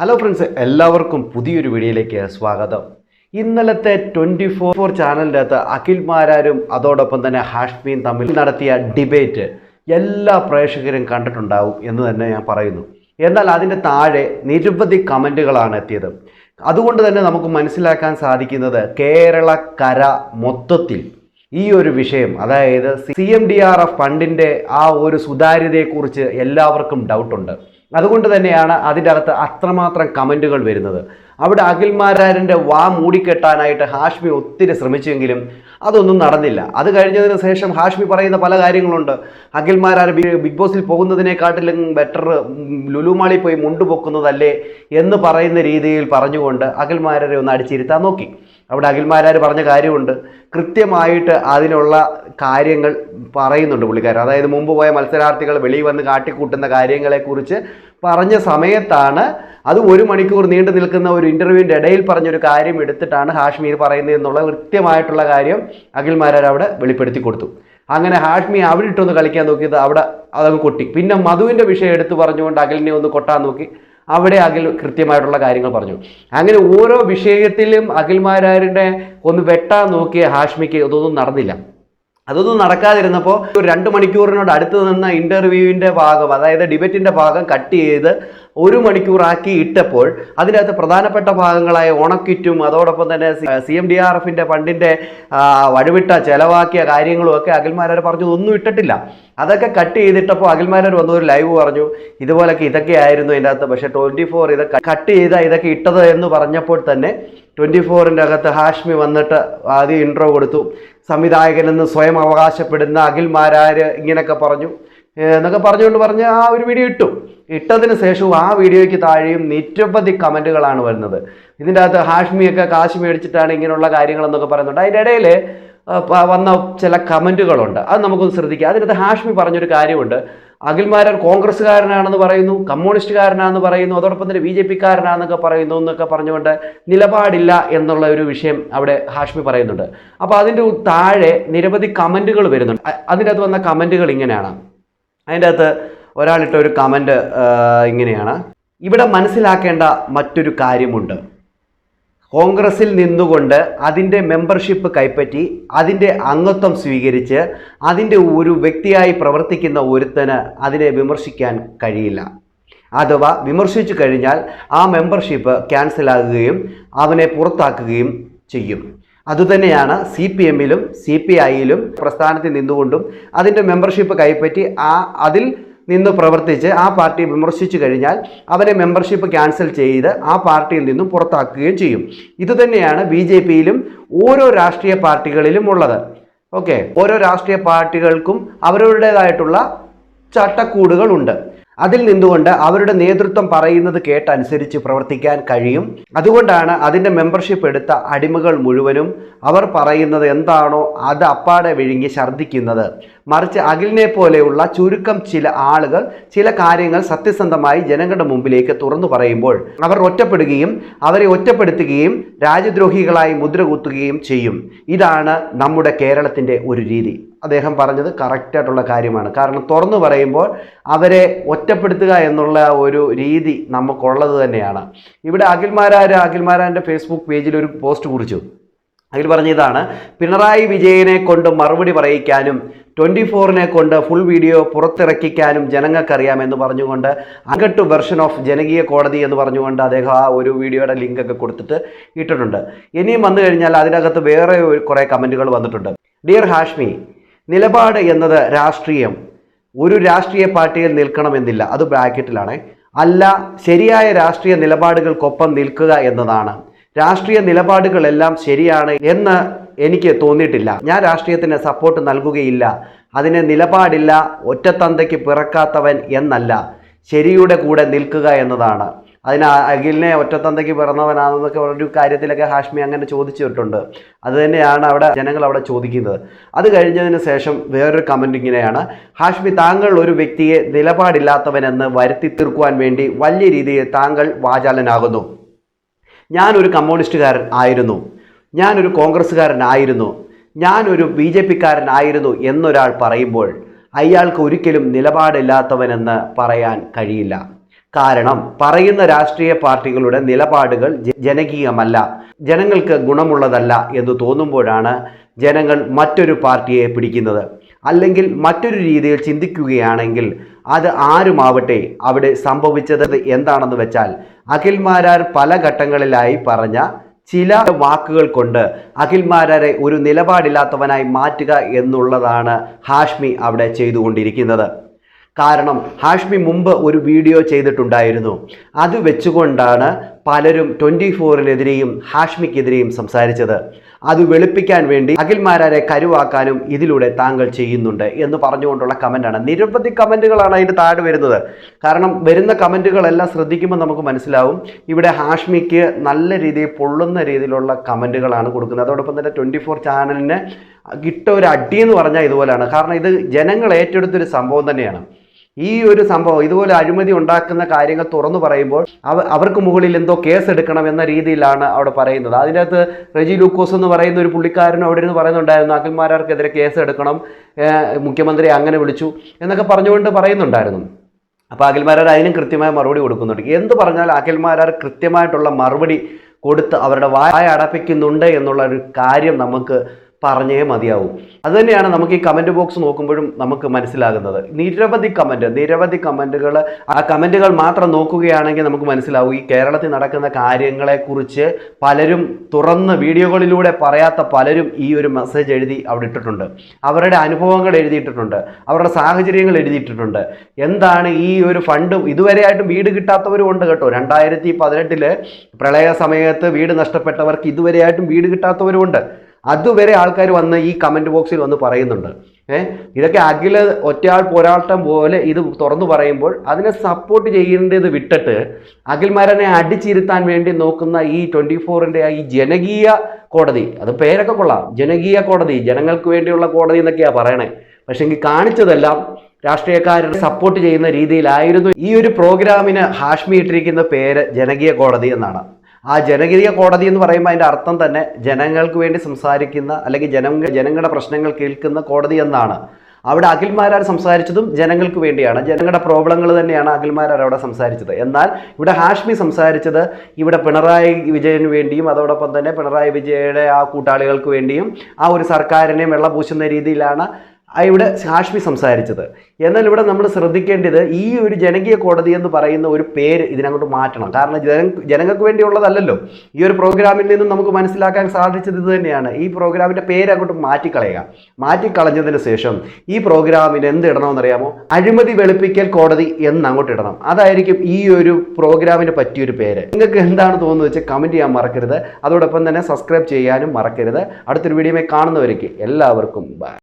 Hello friends എല്ലാവർക്കും പുതിയൊരു വീഡിയോയിലേക്ക് സ്വാഗതം. ഇന്നലത്തെ ട്വന്റി ഫോർ ഫോർ ചാനലിന്റെ അകത്ത് അഖിൽ മാരാരും അതോടൊപ്പം തന്നെ ഹാഷ്മിയും തമ്മിൽ നടത്തിയ ഡിബേറ്റ് എല്ലാ പ്രേക്ഷകരും കണ്ടിട്ടുണ്ടാവും എന്ന് തന്നെ ഞാൻ പറയുന്നു. എന്നാൽ അതിന്റെ താഴെ നിരവധി കമന്റുകളാണ് എത്തിയത്. അതുകൊണ്ട് തന്നെ നമുക്ക് മനസ്സിലാക്കാൻ സാധിക്കുന്നത് കര മൊത്തത്തിൽ ഈ ഒരു വിഷയം അതായത് C M D R F ഫണ്ടിന്റെ ആ ഒരു സുതാര്യതയെക്കുറിച്ച് എല്ലാവർക്കും ഡൗട്ടുണ്ട് അതുകൊണ്ട് തന്നെയാണ് അതിന്റെ അകത്ത് അത്രമാത്രം കമന്റുകൾ വരുന്നത്. അവിടെ അഖിൽമാരാരന്റെ വാ മൂടിക്കെട്ടാനായിട്ട് ഹാഷ്മി ഒത്തിരി ശ്രമിച്ചെങ്കിലും അതൊന്നും നടന്നില്ല. അത് കഴിഞ്ഞതിന് ശേഷം ഹാഷ്മി പറയുന്ന പല കാര്യങ്ങളുണ്ട്. അഖിൽമാരാർ ബിഗ് ബോസിൽ പോകുന്നതിനെക്കാട്ടിലും ബെറ്റർ ലുലുമാളി പോയി മുണ്ടു പൊക്കുന്നതല്ലേ എന്ന് പറയുന്ന രീതിയിൽ പറഞ്ഞുകൊണ്ട് അഖിൽമാരെ ഒന്ന് അടിച്ചിരുത്താൻ നോക്കി. അവിടെ അഖിൽമാരാർ പറഞ്ഞ കാര്യമുണ്ട്. കൃത്യമായിട്ട് അതിനുള്ള കാര്യങ്ങൾ പറയുന്നുണ്ട് പുള്ളിക്കാരൻ. അതായത് മുമ്പ് പോയ മത്സരാർത്ഥികൾ വെളിയിൽ വന്ന് കാട്ടിക്കൂട്ടുന്ന കാര്യങ്ങളെക്കുറിച്ച് പറഞ്ഞ സമയത്താണ് അത് ഒരു മണിക്കൂർ നീണ്ടു നിൽക്കുന്ന ഒരു ഇന്റർവ്യൂവിന്റെ ഇടയിൽ പറഞ്ഞൊരു കാര്യം എടുത്തിട്ടാണ് ഹാഷ്മീർ പറയുന്നത് എന്നുള്ള കൃത്യമായിട്ടുള്ള കാര്യം അഖിൽമാരാർ അവിടെ വെളിപ്പെടുത്തി കൊടുത്തു. അങ്ങനെ ഹാഷ്മി അവിടെ ഇട്ടൊന്ന് കളിക്കാൻ നോക്കിയത് അവിടെ അതങ്ങ് കൊട്ടി. പിന്നെ മധുവിന്റെ വിഷയം എടുത്തു പറഞ്ഞുകൊണ്ട് അഖിലിനെ ഒന്ന് കൊട്ടാൻ നോക്കി. അവിടെ അഖിൽ കൃത്യമായിട്ടുള്ള കാര്യങ്ങൾ പറഞ്ഞു. അങ്ങനെ ഓരോ വിഷയത്തിലും അഖിൽമാരാരുടെ ഒന്ന് വെട്ടാൻ നോക്കിയ ഹാഷ്മിക്ക് ഇതൊന്നും നടന്നില്ല. അതൊന്നും നടക്കാതിരുന്നപ്പോൾ ഒരു രണ്ട് മണിക്കൂറിനോട് അടുത്ത് നിന്ന ഇന്റർവ്യൂവിന്റെ ഭാഗം അതായത് ഡിബേറ്റിന്റെ ഭാഗം കട്ട് ചെയ്ത് ഒരു മണിക്കൂറാക്കി ഇട്ടപ്പോൾ അതിനകത്ത് പ്രധാനപ്പെട്ട ഭാഗങ്ങളായ ഓണക്കിറ്റും അതോടൊപ്പം തന്നെ സി എം ഡി ആർ എഫിന്റെ ഫണ്ടിന്റെ വഴിവിട്ട ചെലവാക്കിയ കാര്യങ്ങളും ഒക്കെ പറഞ്ഞു. ഒന്നും ഇട്ടിട്ടില്ല. അതൊക്കെ കട്ട് ചെയ്തിട്ടപ്പോൾ അഖിൽമാരാർ വന്ന ഒരു ലൈവ് പറഞ്ഞു. ഇതുപോലൊക്കെ ഇതൊക്കെ ആയിരുന്നു ഇതിന്റെ അകത്ത്. പക്ഷേ ട്വന്റി ഫോർ ഇതൊക്കെ കട്ട് ചെയ്ത ഇതൊക്കെ ഇട്ടത് എന്ന് പറഞ്ഞപ്പോൾ തന്നെ ട്വന്റി ഫോറിന്റെ അകത്ത് ഹാഷ്മി വന്നിട്ട് ആദ്യം ഇൻട്രോ കൊടുത്തു. സംവിധായകനെന്ന് സ്വയം അവകാശപ്പെടുന്ന അഖിൽമാരാര് ഇങ്ങനെയൊക്കെ പറഞ്ഞു. എന്നൊക്കെ പറഞ്ഞുകൊണ്ട് പറഞ്ഞ് ആ ഒരു വീഡിയോ ഇട്ടു. ഇട്ടതിന് ശേഷവും ആ വീഡിയോയ്ക്ക് താഴെയും നിരവധി കമന്റുകളാണ് വരുന്നത്. ഇതിന്റെ അകത്ത് ഹാഷ്മിയൊക്കെ കാശ് മേടിച്ചിട്ടാണ് ഇങ്ങനെയുള്ള കാര്യങ്ങളെന്നൊക്കെ പറയുന്നുണ്ട്. അതിന്റെ ഇടയിൽ വന്ന ചില കമന്റുകളുണ്ട് അത് നമുക്കൊന്ന് ശ്രദ്ധിക്കാം. അതിനകത്ത് ഹാഷ്മി പറഞ്ഞൊരു കാര്യമുണ്ട്. അഖിൽമാരൻ കോൺഗ്രസ്സുകാരനാണെന്ന് പറയുന്നു കമ്മ്യൂണിസ്റ്റുകാരനാണെന്ന് പറയുന്നു അതോടൊപ്പം തന്നെ ബി ജെ പിക്കാരനാണെന്നൊക്കെ പറയുന്നു എന്നൊക്കെ പറഞ്ഞുകൊണ്ട് നിലപാടില്ല എന്നുള്ള ഒരു വിഷയം അവിടെ ഹാഷ്മി പറയുന്നുണ്ട്. അപ്പോൾ അതിന്റെ താഴെ നിരവധി കമന്റുകൾ വരുന്നുണ്ട്. അ- അതിന്റെ അകത്ത് വന്ന കമന്റുകൾ ഇങ്ങനെയാണ്. അതിന്റെ അകത്ത് ഒരാളിട്ട ഒരു കമന്റ് ഇങ്ങനെയാണ്. ഇവിടെ മനസ്സിലാക്കേണ്ട മറ്റൊരു കാര്യമുണ്ട്. കോൺഗ്രസിൽ നിന്നുകൊണ്ട് അതിന്റെ മെമ്പർഷിപ്പ് കൈപ്പറ്റി അതിന്റെ അംഗത്വം സ്വീകരിച്ച് അതിന്റെ ഒരു വ്യക്തിയായി പ്രവർത്തിക്കുന്ന ഒരുത്തന് അതിനെ വിമർശിക്കാൻ കഴിയില്ല. അഥവാ വിമർശിച്ചു കഴിഞ്ഞാൽ ആ മെമ്പർഷിപ്പ് ക്യാൻസലാകുകയും അവനെ പുറത്താക്കുകയും ചെയ്യും. അതുതന്നെയാണ് സി പി എമ്മിലും സി പി ഐയിലും പ്രസ്ഥാനത്തിൽ നിന്നുകൊണ്ടും അതിന്റെ മെമ്പർഷിപ്പ് കൈപ്പറ്റി ആ അതിൽ നിന്ന് പ്രവർത്തിച്ച് ആ പാർട്ടി വിമർശിച്ചു കഴിഞ്ഞാൽ അവരെ മെമ്പർഷിപ്പ് ക്യാൻസൽ ചെയ്ത് ആ പാർട്ടിയിൽ നിന്നും പുറത്താക്കുകയും ചെയ്യും. ഇതുതന്നെയാണ് ബി ജെ പിയിലും ഓരോ രാഷ്ട്രീയ പാർട്ടികളിലും ഉള്ളത്. ഓക്കെ? ഓരോ രാഷ്ട്രീയ പാർട്ടികൾക്കും അവരുടേതായിട്ടുള്ള ചട്ടക്കൂടുകളുണ്ട്. അതിൽ നിന്നുകൊണ്ട് അവരുടെ നേതൃത്വം പറയുന്നത് കേട്ടനുസരിച്ച് പ്രവർത്തിക്കാൻ കഴിയും. അതുകൊണ്ടാണ് അതിന്റെ മെമ്പർഷിപ്പ് എടുത്ത അടിമകൾ മുഴുവനും അവർ പറയുന്നത് എന്താണോ അത് അപ്പാടെ വിഴുങ്ങി ഛർദ്ദിക്കുന്നത്. മറിച്ച് അഖിലിനെ പോലെയുള്ള ചുരുക്കം ചില ആളുകൾ ചില കാര്യങ്ങൾ സത്യസന്ധമായി ജനങ്ങളുടെ മുമ്പിലേക്ക് തുറന്നു പറയുമ്പോൾ അവർ ഒറ്റപ്പെടുകയും അവരെ ഒറ്റപ്പെടുത്തുകയും രാജ്യദ്രോഹികളായി മുദ്ര കുത്തുകയും ചെയ്യും. ഇതാണ് നമ്മുടെ കേരളത്തിന്റെ ഒരു രീതി. അദ്ദേഹം പറഞ്ഞത് കറക്റ്റായിട്ടുള്ള കാര്യമാണ്. കാരണം തുറന്നു പറയുമ്പോൾ അവരെ ഒറ്റപ്പെടുത്തുക എന്നുള്ള ഒരു രീതി നമുക്കുള്ളത് തന്നെയാണ്. ഇവിടെ അഖിൽമാരാർ അഖിൽമാരാന്റെ ഫേസ്ബുക്ക് പേജിൽ ഒരു പോസ്റ്റ് കുറിച്ചു. അതിൽ പറഞ്ഞ ഇതാണ് പിണറായി വിജയനെ കൊണ്ട് മറുപടി പറയിക്കാനും ട്വന്റി ഫോറിനെ കൊണ്ട് ഫുൾ വീഡിയോ പുറത്തിറക്കിക്കാനും ജനങ്ങൾക്കറിയാമെന്ന് പറഞ്ഞുകൊണ്ട് അങ്കട്ട് വെർഷൻ ഓഫ് ജനകീയ കോടതി എന്ന് പറഞ്ഞുകൊണ്ട് അദ്ദേഹം ആ ഒരു വീഡിയോയുടെ ലിങ്കൊക്കെ കൊടുത്തിട്ട് ഇട്ടിട്ടുണ്ട്. ഇനിയും വന്നു കഴിഞ്ഞാൽ അതിനകത്ത് വേറെ കുറേ കമന്റുകൾ വന്നിട്ടുണ്ട്. ഡിയർ ഹാഷ്മി നിലപാട് എന്നത് രാഷ്ട്രീയം. ഒരു രാഷ്ട്രീയ പാർട്ടിയിൽ നിൽക്കണമെന്നില്ല. അത് ബ്രാക്കറ്റിലാണ്. അല്ല ശരിയായ രാഷ്ട്രീയ നിലപാടുകൾക്കൊപ്പം നിൽക്കുക എന്നതാണ്. രാഷ്ട്രീയ നിലപാടുകളെല്ലാം ശരിയാണ് എന്ന് എനിക്ക് തോന്നിയിട്ടില്ല. ഞാൻ രാഷ്ട്രീയത്തിന് സപ്പോർട്ട് നൽകുകയില്ല. അതിന് നിലപാടില്ല ഒറ്റത്തന്തയ്ക്ക് പിറക്കാത്തവൻ എന്നല്ല. ശരിയുടെ കൂടെ നിൽക്കുക എന്നതാണ്. അതിന് അഖിലിനെ ഒറ്റത്തന്തയ്ക്ക് പിറന്നവനാണെന്നൊക്കെ ഒരു കാര്യത്തിലൊക്കെ ഹാഷ്മി അങ്ങനെ ചോദിച്ചിട്ടുണ്ട്. അത് തന്നെയാണ് അവിടെ ജനങ്ങൾ അവിടെ ചോദിക്കുന്നത്. അത് കഴിഞ്ഞതിന് ശേഷം വേറൊരു കമന്റ് ഇങ്ങനെയാണ്. ഹാഷ്മി താങ്കൾ ഒരു വ്യക്തിയെ നിലപാടില്ലാത്തവനെന്ന് വരുത്തി തീർക്കുവാൻ വേണ്ടി വലിയ രീതിയിൽ താങ്കൾ വാചാലനാകുന്നു. ഞാനൊരു കമ്മ്യൂണിസ്റ്റുകാരൻ ആയിരുന്നു. ഞാനൊരു കോൺഗ്രസ്സുകാരനായിരുന്നു ഞാനൊരു ബി ജെ പിക്കാരനായിരുന്നു എന്നൊരാൾ പറയുമ്പോൾ അയാൾക്ക് ഒരിക്കലും നിലപാടില്ലാത്തവനെന്ന് പറയാൻ കഴിയില്ല. കാരണം പറയുന്ന രാഷ്ട്രീയ പാർട്ടികളുടെ നിലപാടുകൾ ജനകീയമല്ല. ജനങ്ങൾക്ക് ഗുണമുള്ളതല്ല എന്ന് തോന്നുമ്പോഴാണ് ജനങ്ങൾ മറ്റൊരു പാർട്ടിയെ പിടിക്കുന്നത്. അല്ലെങ്കിൽ മറ്റൊരു രീതിയിൽ ചിന്തിക്കുകയാണെങ്കിൽ അത് ആരുമാവട്ടെ അവിടെ സംഭവിച്ചത് എന്താണെന്ന് വെച്ചാൽ അഖിൽമാരാർ പല ഘട്ടങ്ങളിലായി പറഞ്ഞ ചില വാക്കുകൾ കൊണ്ട് അഖിൽമാരാരെ ഒരു നിലപാടില്ലാത്തവനായി മാറ്റുക എന്നുള്ളതാണ് ഹാഷ്മി അവിടെ ചെയ്തുകൊണ്ടിരിക്കുന്നത്. കാരണം ഹാഷ്മി മുമ്പ് ഒരു വീഡിയോ ചെയ്തിട്ടുണ്ടായിരുന്നു. അത് വെച്ചുകൊണ്ടാണ് പലരും ട്വന്റി ഫോറിനെതിരെയും ഹാഷ്മിക്കെതിരെയും സംസാരിച്ചത്. അത് വെളുപ്പിക്കാൻ വേണ്ടി അഖിൽമാരാരെ കരുവാക്കാനും ഇതിലൂടെ താങ്കൾ ചെയ്യുന്നുണ്ട് എന്ന് പറഞ്ഞുകൊണ്ടുള്ള കമന്റാണ് നിരവധി കമന്റുകളാണ് അതിന്റെ താഴെ വരുന്നത്. കാരണം വരുന്ന കമന്റുകളെല്ലാം ശ്രദ്ധിക്കുമ്പോൾ നമുക്ക് മനസ്സിലാവും. ഇവിടെ ഹാഷ്മിക്ക് നല്ല രീതിയിൽ പൊള്ളുന്ന രീതിയിലുള്ള കമന്റുകളാണ് കൊടുക്കുന്നത്. അതോടൊപ്പം തന്നെ ട്വന്റി ഫോർ ചാനലിന് കിട്ട ഒരു അടി എന്ന് പറഞ്ഞാൽ ഇതുപോലെയാണ്. കാരണം ഇത് ജനങ്ങൾ ഏറ്റെടുത്തൊരു സംഭവം തന്നെയാണ്. ഈ ഒരു സംഭവം ഇതുപോലെ അഴിമതി ഉണ്ടാക്കുന്ന കാര്യങ്ങൾ തുറന്നു പറയുമ്പോൾ അവ അവർക്ക് മുകളിൽ എന്തോ കേസ് എടുക്കണം എന്ന രീതിയിലാണ് അവിടെ പറയുന്നത്. അതിന്റെ അകത്ത് റെജി ലൂക്കോസ് എന്ന് പറയുന്ന ഒരു പുള്ളിക്കാരനും അവിടെ ഇരുന്ന് പറയുന്നുണ്ടായിരുന്നു അഖിൽമാരാർക്കെതിരെ കേസ് എടുക്കണം മുഖ്യമന്ത്രി അങ്ങനെ വിളിച്ചു എന്നൊക്കെ പറഞ്ഞുകൊണ്ട് പറയുന്നുണ്ടായിരുന്നു. അപ്പോൾ അഖിൽമാരാർ അതിനും കൃത്യമായ മറുപടി കൊടുക്കുന്നുണ്ട്. എന്ത് പറഞ്ഞാൽ അഖിൽമാരാർ കൃത്യമായിട്ടുള്ള മറുപടി കൊടുത്ത് അവരുടെ വായ അടപ്പിക്കുന്നുണ്ട് എന്നുള്ള ഒരു കാര്യം നമുക്ക് പറഞ്ഞേ മതിയാവും. അതുതന്നെയാണ് നമുക്ക് ഈ കമന്റ് ബോക്സ് നോക്കുമ്പോഴും നമുക്ക് മനസ്സിലാകുന്നത്. നിരവധി കമന്റ് നിരവധി കമന്റുകൾ ആ കമന്റുകൾ മാത്രം നോക്കുകയാണെങ്കിൽ നമുക്ക് മനസ്സിലാവും. ഈ കേരളത്തിൽ നടക്കുന്ന കാര്യങ്ങളെക്കുറിച്ച് പലരും തുറന്ന് വീഡിയോകളിലൂടെ പറയാത്ത പലരും ഈ ഒരു മെസ്സേജ് എഴുതി അവിടെ ഇട്ടിട്ടുണ്ട്. അവരുടെ അനുഭവങ്ങൾ എഴുതിയിട്ടിട്ടുണ്ട്. അവരുടെ സാഹചര്യങ്ങൾ എഴുതിയിട്ടിട്ടുണ്ട്. എന്താണ് ഈ ഒരു ഫണ്ട് ഇതുവരെയായിട്ടും വീട് കിട്ടാത്തവരും ഉണ്ട് കേട്ടോ. രണ്ടായിരത്തി പതിനെട്ടിൽ പ്രളയ സമയത്ത് വീട് നഷ്ടപ്പെട്ടവർക്ക് ഇതുവരെയായിട്ടും വീട് കിട്ടാത്തവരും ഉണ്ട്. അതുവരെ ആൾക്കാർ വന്ന് ഈ കമന്റ് ബോക്സിൽ വന്ന് പറയുന്നുണ്ട്. ഏഹ് ഇതൊക്കെ അഖില ഒറ്റയാൾ പോരാട്ടം പോലെ ഇത് തുറന്നു പറയുമ്പോൾ അതിനെ സപ്പോർട്ട് ചെയ്യേണ്ടത് വിട്ടിട്ട് അഖിൽമാരനെ അടിച്ചിരുത്താൻ വേണ്ടി നോക്കുന്ന ഈ ട്വന്റി ഫോറിന്റെ ഈ ജനകീയ കോടതി അത് പേരൊക്കെ കൊള്ളാം. ജനകീയ കോടതി ജനങ്ങൾക്ക് വേണ്ടിയുള്ള കോടതി എന്നൊക്കെയാണ് പറയണേ. പക്ഷെ എങ്കിൽ കാണിച്ചതെല്ലാം രാഷ്ട്രീയക്കാരനെ സപ്പോർട്ട് ചെയ്യുന്ന രീതിയിലായിരുന്നു ഈ ഒരു പ്രോഗ്രാമിന് ഹാഷ്മി ഇട്ടിരിക്കുന്ന പേര് ജനകീയ കോടതി എന്നാണ്. ആ ജനകീയ കോടതി എന്ന് പറയുമ്പോൾ അതിന്റെ അർത്ഥം തന്നെ ജനങ്ങൾക്ക് വേണ്ടി സംസാരിക്കുന്ന അല്ലെങ്കിൽ ജനങ്ങൾ ജനങ്ങളുടെ പ്രശ്നങ്ങൾ കേൾക്കുന്ന കോടതി എന്നാണ്. അവിടെ അഖിൽമാരാർ സംസാരിച്ചതും ജനങ്ങൾക്ക് വേണ്ടിയാണ്. ജനങ്ങളുടെ പ്രോബ്ലങ്ങൾ തന്നെയാണ് അഖിൽമാരാർ അവിടെ സംസാരിച്ചത്. എന്നാൽ ഇവിടെ ഹാഷ്മി സംസാരിച്ചത് ഇവിടെ പിണറായി വിജയന് വേണ്ടിയും അതോടൊപ്പം തന്നെ പിണറായി വിജയയുടെ ആ കൂട്ടാളികൾക്ക് വേണ്ടിയും ആ ഒരു സർക്കാരിനെ വെള്ളപൂശുന്ന രീതിയിലാണ് ഇവിടെ ഹാഷ്മി സംസാരിച്ചത്. എന്നാൽ ഇവിടെ നമ്മൾ ശ്രദ്ധിക്കേണ്ടത് ഈ ഒരു ജനകീയ കോടതി എന്ന് പറയുന്ന ഒരു പേര് ഇതിനങ്ങോട്ട് മാറ്റണം. കാരണം ജന ജനങ്ങൾക്ക് വേണ്ടിയുള്ളതല്ലല്ലോ. ഈ ഒരു പ്രോഗ്രാമിൽ നിന്നും നമുക്ക് മനസ്സിലാക്കാൻ സാധിച്ചത് ഇത് തന്നെയാണ്. ഈ പ്രോഗ്രാമിന്റെ പേര് അങ്ങോട്ട് മാറ്റിക്കളയുക. മാറ്റിക്കളഞ്ഞതിന് ശേഷം ഈ പ്രോഗ്രാമിന് എന്ത് ഇടണമെന്നറിയാമോ? അഴിമതി വെളുപ്പിക്കൽ കോടതി എന്ന് അങ്ങോട്ട് ഇടണം. അതായിരിക്കും ഈ ഒരു പ്രോഗ്രാമിന് പറ്റിയൊരു പേര്. നിങ്ങൾക്ക് എന്താണ് തോന്നുന്നത് വെച്ചാൽ കമന്റ് ചെയ്യാൻ മറക്കരുത്. അതോടൊപ്പം തന്നെ സബ്സ്ക്രൈബ് ചെയ്യാനും മറക്കരുത്. അടുത്തൊരു വീഡിയോയിൽ കാണുന്നവരേക്ക് എല്ലാവർക്കും ബൈ.